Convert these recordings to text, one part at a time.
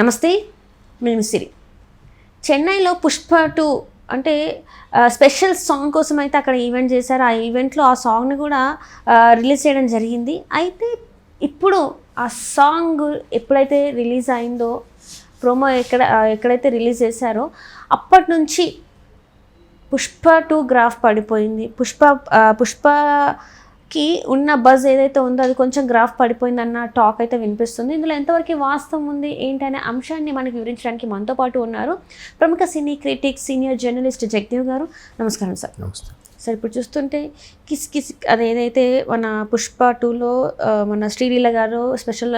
నమస్తే మేము సిరి. చెన్నైలో పుష్ప టూ అంటే స్పెషల్ సాంగ్ కోసం అయితే అక్కడ ఈవెంట్ చేశారు. ఆ ఈవెంట్లో ఆ సాంగ్ని కూడా రిలీజ్ చేయడం జరిగింది. అయితే ఇప్పుడు ఆ సాంగ్ ఎప్పుడైతే రిలీజ్ అయిందో ప్రోమో ఎక్కడ ఎక్కడైతే రిలీజ్ చేశారో అప్పటి నుంచి పుష్ప టూ గ్రాఫ్ పడిపోయింది. పుష్ప పుష్ప పుష్పకి ఉన్న బజ్ ఏదైతే ఉందో అది కొంచెం గ్రాఫ్ పడిపోయిందన్న టాక్ అయితే వినిపిస్తుంది. ఇందులో ఎంతవరకు వాస్తవం ఉంది ఏంటనే అంశాన్ని మనకి వివరించడానికి మనతో పాటు ఉన్నారు ప్రముఖ cine critic senior journalist Jagadev గారు. నమస్కారం సార్. నమస్తే. సార్ ఇప్పుడు చూస్తుంటే కిస్ కిస్ అది ఏదైతే మన పుష్ప టూలో మన శ్రీలీల గారు స్పెషల్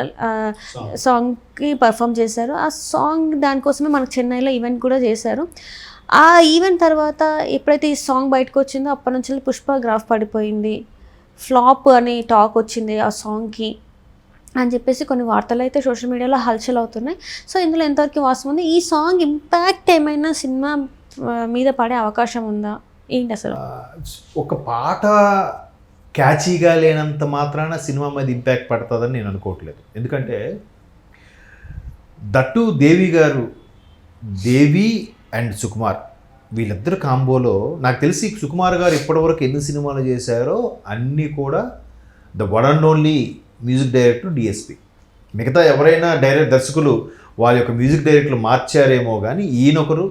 సాంగ్కి పర్ఫామ్ చేశారు. ఆ సాంగ్ దానికోసమే మనకు చెన్నైలో ఈవెంట్ కూడా చేశారు. ఆ ఈవెంట్ తర్వాత ఎప్పుడైతే ఈ సాంగ్ బయటకు వచ్చిందో అప్పటి నుంచి పుష్ప గ్రాఫ్ పడిపోయింది. ఫ్లాప్ అని టాక్ వచ్చింది ఆ సాంగ్కి అని చెప్పేసి కొన్ని వార్తలు అయితే సోషల్ మీడియాలో హల్చల్ అవుతున్నాయి. సో ఇందులో ఎంతవరకు వాస్తవం ఉంది? ఈ సాంగ్ ఇంపాక్ట్ ఏమైనా సినిమా మీద పడే అవకాశం ఉందా? ఏంటి అసలు? ఒక పాట క్యాచీగా లేనంత మాత్రాన సినిమా మీద ఇంపాక్ట్ పడుతుందని నేను అనుకోవట్లేదు. ఎందుకంటే దట్టు దేవి గారు దేవి అండ్ సుకుమార్ వీళ్ళిద్దరు కాంబోలో నాకు తెలిసి సుకుమార్ గారు ఇప్పటివరకు ఎన్ని సినిమాలు చేశారో అన్నీ కూడా the one and only music director D S P. మిగతా ఎవరైనా డైరెక్ట్ దర్శకులు వాళ్ళ యొక్క మ్యూజిక్ డైరెక్టర్లు మార్చారేమో కానీ ఈయనొకరు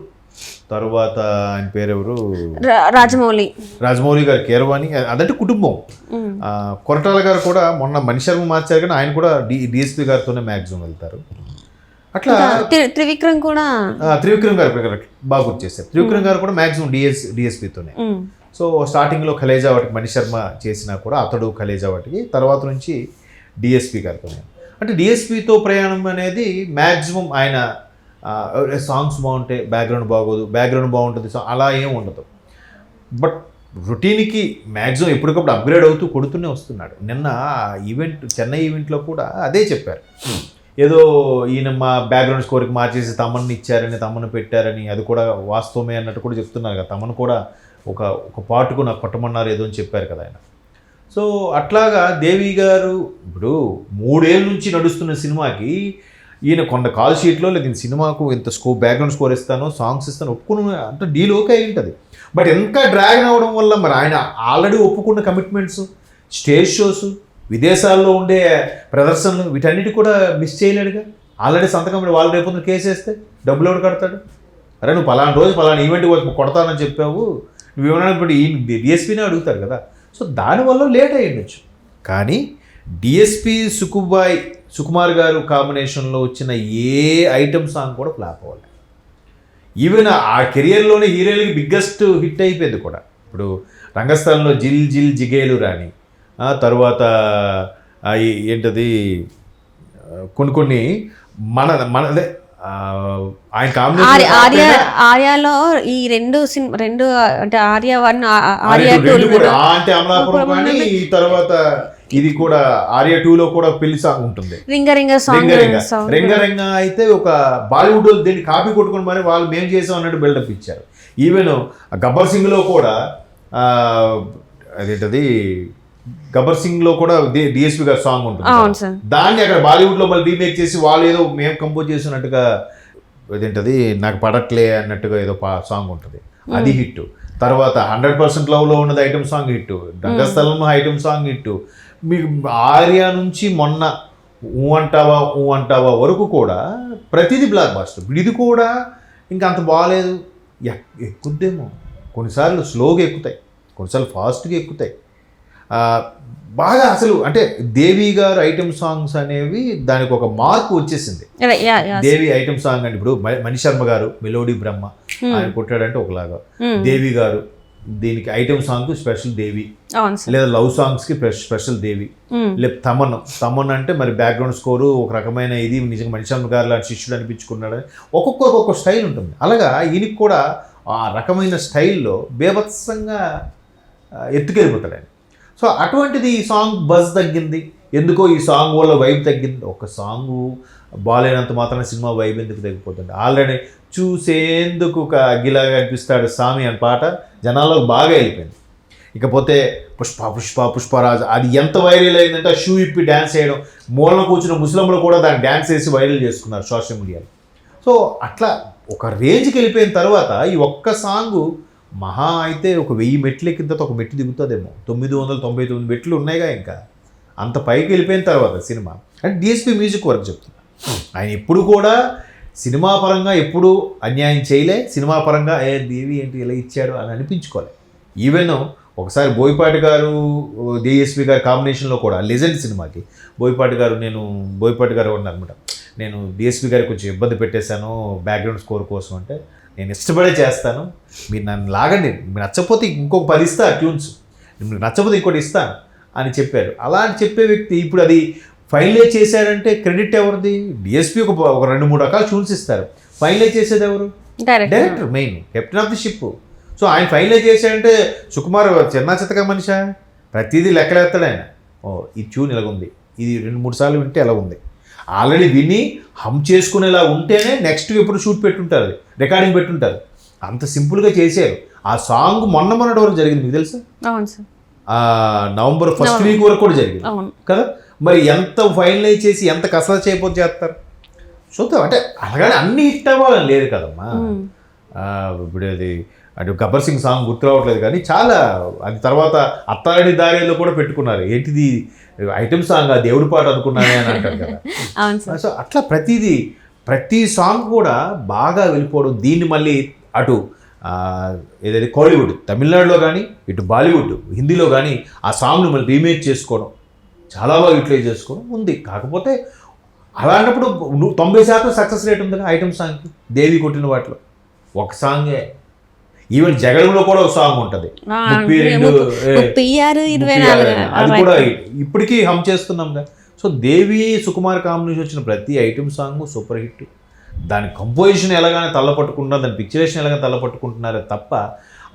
తర్వాత ఆయన పేరెవరు? రాజమౌళి. రాజమౌళి గారు కేరవాణి అదంటే కుటుంబం. కొరటాల గారు కూడా మొన్న మణిశర్మ మార్చారు కానీ ఆయన కూడా డి డిఎస్పి గారితోనే మ్యాక్సిమం వెళ్తారు. అట్లా త్రి- త్రివిక్రమ్ కూడా త్రివిక్రమ్ గారు. బాగా గుర్తు చేశారు. త్రివిక్రమ్ గారు కూడా మ్యాక్సిమం డిఎస్ డిఎస్పితోనే. సో స్టార్టింగ్లో ఖలేజా వాటికి మణిశర్మ చేసినా కూడా అతడు ఖలేజా వాటికి తర్వాత నుంచి డిఎస్పి గారితోనే. అంటే డిఎస్పితో ప్రయాణం అనేది మ్యాక్సిమం ఆయన సాంగ్స్ బాగుంటే బ్యాక్గ్రౌండ్ బాగోదు బ్యాక్గ్రౌండ్ బాగుంటుంది సో అలా ఏం ఉండదు. బట్ రొటీన్కి మ్యాక్సిమం ఎప్పటికప్పుడు అప్గ్రేడ్ అవుతూ కొడుతూనే వస్తున్నాడు. నిన్న ఈవెంట్ చెన్నై ఈవెంట్లో కూడా అదే చెప్పారు. ఏదో ఈయన మా బ్యాక్గ్రౌండ్ స్కోర్కి మార్చేసి తమన్ని ఇచ్చారని తమను పెట్టారని అది కూడా వాస్తవమే అన్నట్టు కూడా చెప్తున్నారు కదా. తమను కూడా ఒక ఒక పాటుకు నాకు కొట్టమన్నారు ఏదో అని చెప్పారు కదా ఆయన. సో అట్లాగా దేవి గారు ఇప్పుడు మూడేళ్ళ నుంచి నడుస్తున్న సినిమాకి ఈయన కొంత కాల్ షీట్లో లేదు సినిమాకు ఇంత స్కోప్ బ్యాక్గ్రౌండ్ స్కోర్ ఇస్తాను సాంగ్స్ ఇస్తాను ఒప్పుకున్న అంటే డీల్ ఓకే అయి ఉంటుంది. బట్ ఇంకా డ్రాగన్ అవ్వడం వల్ల మరి ఆయన ఆల్రెడీ ఒప్పుకున్న కమిట్మెంట్స్ స్టేజ్ షోస్ విదేశాల్లో ఉండే ప్రదర్శనలు వీటన్నిటి కూడా మిస్ చేయలేడుగా? ఆల్రెడీ సంతకం వాళ్ళు రేపు కేసు వేస్తే డబ్బులు ఎవడు కడతాడు? అరే నువ్వు పలానా రోజు పలానా ఈవెంట్ కొడతానని చెప్పావు. నువ్వు ఏమన్నా ఇప్పుడు ఈ డిఎస్పీనే అడుగుతారు కదా. సో దానివల్ల లేట్ అయ్యుండొచ్చు కానీ డిఎస్పీ సుకుబాయ్ సుకుమార్ గారు కాంబినేషన్లో వచ్చిన ఏ ఐటమ్ సాంగ్ కూడా ఫ్లాప్ అవ్వాలి ఈవెన్ ఆ కెరియర్లోనే హీరోయిన్కి బిగ్గెస్ట్ హిట్ అయిపోయింది కూడా. ఇప్పుడు రంగస్థలంలో జిల్ జిల్ జిగేలు రాని తర్వాత ఏంటది కొన్ని కొన్ని మన మనదే ఆయన ఆర్య ఆర్యాలో ఈ రెండు సినిమా రెండు అంటే ఆర్య వన్ ఆర్య టూ అంటే అమలాపురం కానీ ఈ తర్వాత ఇది కూడా ఆర్య టూలో కూడా పెళ్ళి సాంగ్ ఉంటుంది. రింగ రింగ సాంగ్ రింగరింగ సాంగ్. రింగరింగ అయితే ఒక బాలీవుడ్ వాళ్ళు దీన్ని కాపీ కొట్టుకుని మరి వాళ్ళు మేము చేసాం అన్నట్టు బిల్డప్ ఇచ్చారు. ఈవెన్ గబ్బర్ సింగ్లో కూడా అదేంటది గబ్బర్ సింగ్లో కూడా డిఎస్పి గారి సాంగ్ ఉంటుంది దాన్ని అక్కడ బాలీవుడ్లో మళ్ళీ రీమేక్ చేసి వాళ్ళు ఏదో మేము కంపోజ్ చేసినట్టుగా అదేంటది నాకు పడట్లే అన్నట్టుగా ఏదో సాంగ్ ఉంటుంది. అది హిట్. తర్వాత హండ్రెడ్ పర్సెంట్ లవ్లో ఉన్నది item song hit. Rangasthalam item song hit. మీకు ఆర్య నుంచి మొన్న ఊ అంటావా ఊ అంటావా వరకు కూడా ప్రతిదీ బ్లాక్ బాస్టర్. ఇది కూడా ఇంకా అంత బాగాలేదు ఎక్- ఎక్కుద్దేమో. కొన్నిసార్లు స్లోగా ఎక్కుతాయి. కొన్నిసార్లు ఫాస్ట్గా ఎక్కుతాయి. బాగా అసలు అంటే దేవి గారు ఐటమ్ సాంగ్స్ అనేవి దానికి ఒక మార్పు వచ్చేసింది. దేవి ఐటమ్ సాంగ్ అంటే ఇప్పుడు మణిశర్మ గారు మెలోడీ బ్రహ్మ ఆయన కొట్టాడంటే ఒకలాగా. దేవి గారు దీనికి ఐటమ్ సాంగ్ స్పెషల్ దేవి. లేదా లవ్ సాంగ్స్కి స్పెషల్ దేవి. లేదా తమన్ తమన్ అంటే మరి బ్యాక్గ్రౌండ్ స్కోరు ఒక రకమైన ఇది నిజంగా మణిశర్మ గారు లాంటి శిష్యుడు అనిపించుకున్నాడు. ఒక్కొక్క ఒక్కొక్క స్టైల్ ఉంటుంది. అలాగా ఈయనకి కూడా ఆ రకమైన స్టైల్లో బేభత్సంగా ఎత్తుకెళ్ళిపోతాడు ఆయన. సో అటువంటిది ఈ సాంగ్ బజ్ తగ్గింది. ఎందుకో ఈ సాంగ్ వల్ల వైబ్ తగ్గింది. ఒక సాంగ్ బాగాలేనంత మాత్రమే సినిమా వైబ్ ఎందుకు తగ్గిపోతుంది? ఆల్రెడీ చూసేందుకు ఒక అగ్గిలాగా అనిపిస్తాడు స్వామి అని పాట జనాల్లో బాగా వెళ్ళిపోయింది. ఇకపోతే పుష్ప పుష్ప పుష్పరాజ్ అది ఎంత వైరల్ అయిందంటే షూ ఇప్పి డ్యాన్స్ చేయడం మూలన కూర్చున్న ముస్లింలు కూడా దాన్ని డ్యాన్స్ వేసి వైరల్ చేసుకున్నారు సోషల్ మీడియాలో. సో అట్లా ఒక రేంజ్కి వెళ్ళిపోయిన తర్వాత ఈ ఒక్క సాంగు మహా అయితే ఒక వెయ్యి మెట్లు ఎక్కిన తర్వాత ఒక మెట్టు దిగుతుందేమో. తొమ్మిది వందల తొంభై తొమ్మిది మెట్లు ఉన్నాయిగా ఇంకా. అంత పైకి వెళ్ళిపోయిన తర్వాత సినిమా. అంటే డిఎస్పి మ్యూజిక్ వరకు చెప్తున్నా. ఆయన ఎప్పుడు కూడా సినిమా పరంగా ఎప్పుడు అన్యాయం చేయలే సినిమా పరంగా ఏ దేవి ఏంటి ఇలా ఇచ్చాడు? అని అనిపించుకోలే. ఈవెన్ ఒకసారి బోయపాటి గారు డిఎస్పి గారి కాంబినేషన్లో కూడా లెజెండ్ సినిమాకి బోయపాటి గారు నేను బోయపాటి గారు ఉన్నారనమాట నేను డిఎస్పి గారికి కొంచెం ఇబ్బంది పెట్టేశాను బ్యాక్గ్రౌండ్ స్కోర్ కోసం అంటే నేను ఇష్టపడే చేస్తాను. మీరు నన్ను లాగండి. మీరు నచ్చకపోతే ఇంకొక పది ఇస్తా ట్యూన్స్. మీకు నచ్చకపోతే ఇంకోటి ఇస్తాను అని చెప్పారు. అలా అని చెప్పే వ్యక్తి ఇప్పుడు అది ఫైనలైజ్ చేశారంటే క్రెడిట్ ఎవరిది? డిఎస్పి ఒక ఒక రెండు మూడు రకాల ట్యూన్స్ ఇస్తారు. ఫైనలైజ్ చేసేది ఎవరు? Direct director main. Captain of the ship. So ఆయన ఫైనలైజ్ చేశాడంటే సుకుమార్ చిన్న చిత్తగా మనిషా? ప్రతిదీ లెక్కలేస్తాడు ఆయన. ఓ ఈ ట్యూన్ ఇలాగుంది. ఇది రెండు మూడు సార్లు వింటే ఎలా ఉంది ఆల్రెడీ విని హమ్ చేసుకునేలా ఉంటేనే నెక్స్ట్ ఎప్పుడు షూట్ పెట్టుంటారు అది రికార్డింగ్ పెట్టుంటారు అంత సింపుల్గా చేశారు. ఆ సాంగ్ మొన్న మొన్నటి వరకు జరిగింది మీకు తెలుసా? అవును సార్. ఆ, నవంబర్ ఫస్ట్ వీక్ వరకు కూడా జరిగింది. కదా? మరి ఎంత ఫైనలైజ్ చేసి ఎంత కసరత్ చేయకపోతే చేస్తారు? చూద్దాం. అంటే అలాగని అన్ని హిట్ అవ్వాలని లేదు కదమ్మా. ఇప్పుడు అది అంటే గబ్బర్ సింగ్ సాంగ్ గుర్తు రావట్లేదు కానీ చాలా అది తర్వాత అత్తాడి దారిలో కూడా పెట్టుకున్నారు. ఏంటిది? ఐటమ్ సాంగ్ ఆ దేవుడి పాట అనుకున్నానే అని అంటారు కదా. సో అట్లా ప్రతిదీ ప్రతి సాంగ్ కూడా బాగా వెళ్ళిపోవడం దీన్ని మళ్ళీ అటు ఏదైతే కోలీవుడ్ తమిళనాడులో కానీ ఇటు బాలీవుడ్ హిందీలో కానీ ఆ సాంగ్ను మళ్ళీ రీమేక్ చేసుకోవడం చాలా బాగా యూటిలైజ్ చేసుకోవడం ఉంది. కాకపోతే అలాంటప్పుడు తొంభై శాతం సక్సెస్ రేట్ ఉంది ఐటమ్ సాంగ్కి దేవి కొట్టిన వాటిలో. ఒక సాంగే. ఈవెన్ జగడంలో కూడా ఒక సాంగ్ ఉంటుంది. ముప్పై రెండు ముప్పై. అది కూడా ఇప్పటికీ హమ్ చేస్తున్నాంగా సో దేవి సుకుమార్ కాంబినేషన్ వచ్చిన ప్రతి ఐటమ్ సాంగ్ సూపర్ హిట్. దాని కంపోజిషన్ ఎలాగానే తల్లపట్టుకుంటున్నా దాని పిక్చరేషన్ ఎలాగ తల్లపట్టుకుంటున్నారే తప్ప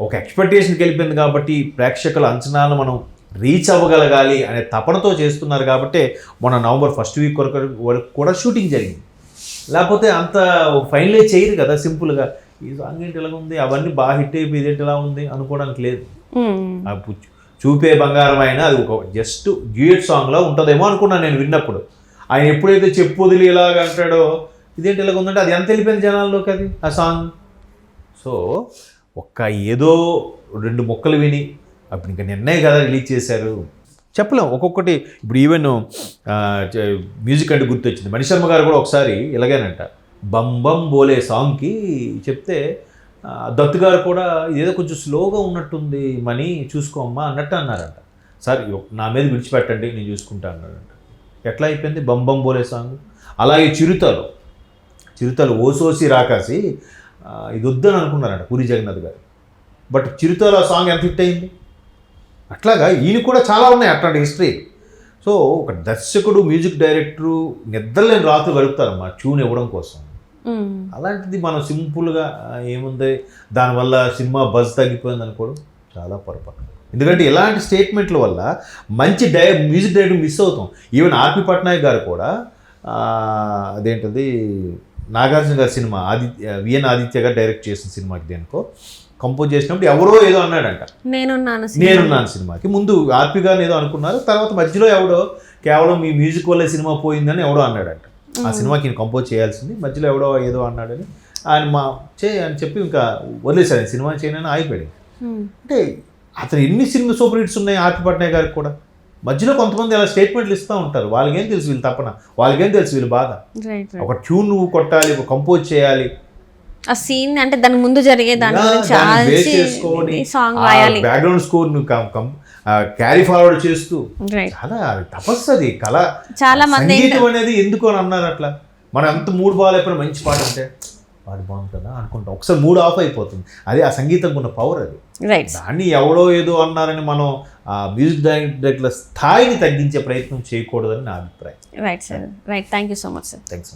ఒక ఎక్స్పెక్టేషన్కి వెళ్ళిపోయింది కాబట్టి ప్రేక్షకుల అంచనాలు మనం రీచ్ అవ్వగలగాలి అనే తపనతో చేస్తున్నారు కాబట్టి మొన్న నవంబర్ ఫస్ట్ వీక్ వరకు వరకు కూడా షూటింగ్ జరిగింది. లేకపోతే అంత ఫైనలైజ్ చేయరు కదా సింపుల్గా ఈ సాంగ్ ఏంటి ఇలా ఉంది? అవన్నీ బాగా హిట్ అయిపోయి ఇదేంటి ఇలా ఉంది? అనుకోవడానికి లేదు. చూపే బంగారం అయినా అది ఒక జస్ట్ డ్యూయట్ సాంగ్లో ఉంటుందేమో అనుకున్నాను నేను విన్నప్పుడు. ఆయన ఎప్పుడైతే చెప్పు వదిలి ఇలాగ అంటాడో ఇదేంటి ఇలాగ ఉందంటే అది ఎంత వెళ్ళిపోయింది జనాల్లోకి అది ఆ సాంగ్ సో ఒక్క ఏదో రెండు మొక్కలు విని అప్పుడు ఇంకా నిన్నే కదా రిలీజ్ చేశారు. చెప్పలేం ఒక్కొక్కటి. ఇప్పుడు ఈవెన్ మ్యూజిక్ అంటే గుర్తొచ్చింది. మణిశర్మ గారు కూడా ఒకసారి ఇలాగేనంట. బం బం బోలే సాంగ్కి చెప్తే దత్తు గారు కూడా ఇదేదో కొంచెం స్లోగా ఉన్నట్టుంది మనీ చూసుకోమ్మా అన్నట్టు అన్నారంట. సార్ నా మీద విడిచిపెట్టండి నేను చూసుకుంటా అన్నాడంట ఎట్లా అయిపోయింది? బం బం బోలే సాంగ్. అలాగే చిరుతలు. చిరుతలు ఓసోసి రాకాసి ఇది వద్దని అనుకున్నారంట పూరి జగన్నాథ్ గారు. బట్ చిరుతల సాంగ్ ఎంత హిట్ అయింది? అట్లాగా ఈయన కూడా చాలా ఉన్నాయి అట్లాంటి హిస్టరీ. సో ఒక దర్శకుడు మ్యూజిక్ డైరెక్టరు నిద్రలేని రాత్రులు గడుపుతారమ్మా ట్యూన్ ఇవ్వడం కోసం. అలాంటిది మనం సింపుల్గా ఏముంది? దానివల్ల సినిమా బజ్ తగ్గిపోయింది అనుకోవడం చాలా పొరపాటు. ఎందుకంటే ఇలాంటి స్టేట్మెంట్ల వల్ల మంచి డై మ్యూజిక్ డైరెక్టర్ మిస్ అవుతాం. ఈవెన్ ఆర్పి పట్నాయక్ గారు కూడా అదేంటది? నాగార్జున గారి సినిమా ఆదిత్య విఎన్ ఆదిత్య గారు డైరెక్ట్ చేసిన సినిమాకి దేనికో కంపోజ్ చేసినప్పుడు ఎవరో ఏదో అన్నాడంట. నేనున్నాను. నేనున్నాను సినిమాకి. ముందు ఆర్పి గారిని ఏదో అనుకున్నారు తర్వాత మధ్యలో ఎవడో కేవలం మీ మ్యూజిక్ వల్లే సినిమా పోయిందని ఎవడో అన్నాడంట. ఆ సినిమాకి నేను కంపోజ్ చేయాల్సింది మధ్యలో ఎవడో ఏదో అన్నాడని ఆయన మా చే అని చెప్పి ఇంకా వదిలేశాడు సినిమా చేయనని ఆగిపోయాడు. అంటే అతను ఎన్ని సినిమా సూపర్ హిట్స్ ఉన్నాయి ఆర్పి పట్నాయక్ గారికి కూడా? మధ్యలో కొంతమంది అలా స్టేట్మెంట్లు ఇస్తూ ఉంటారు. వాళ్ళకేం తెలుసు వీళ్ళు తప్పన వాళ్ళకేం తెలుసు వీళ్ళు బాధ? ఒక ట్యూన్ నువ్వు కొట్టాలి ఒక కంపోజ్ చేయాలి ఆ సీన్ అంటే దాని ముందు జరిగే దాని గురించి సాంగ్ రాయాలి. బ్యాక్గ్రౌండ్ స్కోర్ క్యారీ ఫార్వర్డ్ చేస్తూ. చాలా తపస్సు అది కళ. చాలా మంది అనేది ఎందుకు అని అన్నారు అట్లా. మనం ఎంత మూడు బాగాలేకపోయినా మంచి పాట అంటే పాట బాగుంటుందా అనుకుంటాం. ఒకసారి మూడు ఆఫ్ అయిపోతుంది. అదే ఆ సంగీతం ఉన్న పవర్ అది. దాన్ని ఎవడో ఏదో అన్నారని మనం ఆ మ్యూజిక్ డైరెక్టర్ల స్థాయిని తగ్గించే ప్రయత్నం చేయకూడదని నా అభిప్రాయం. Right sir right thank you so much sir thanks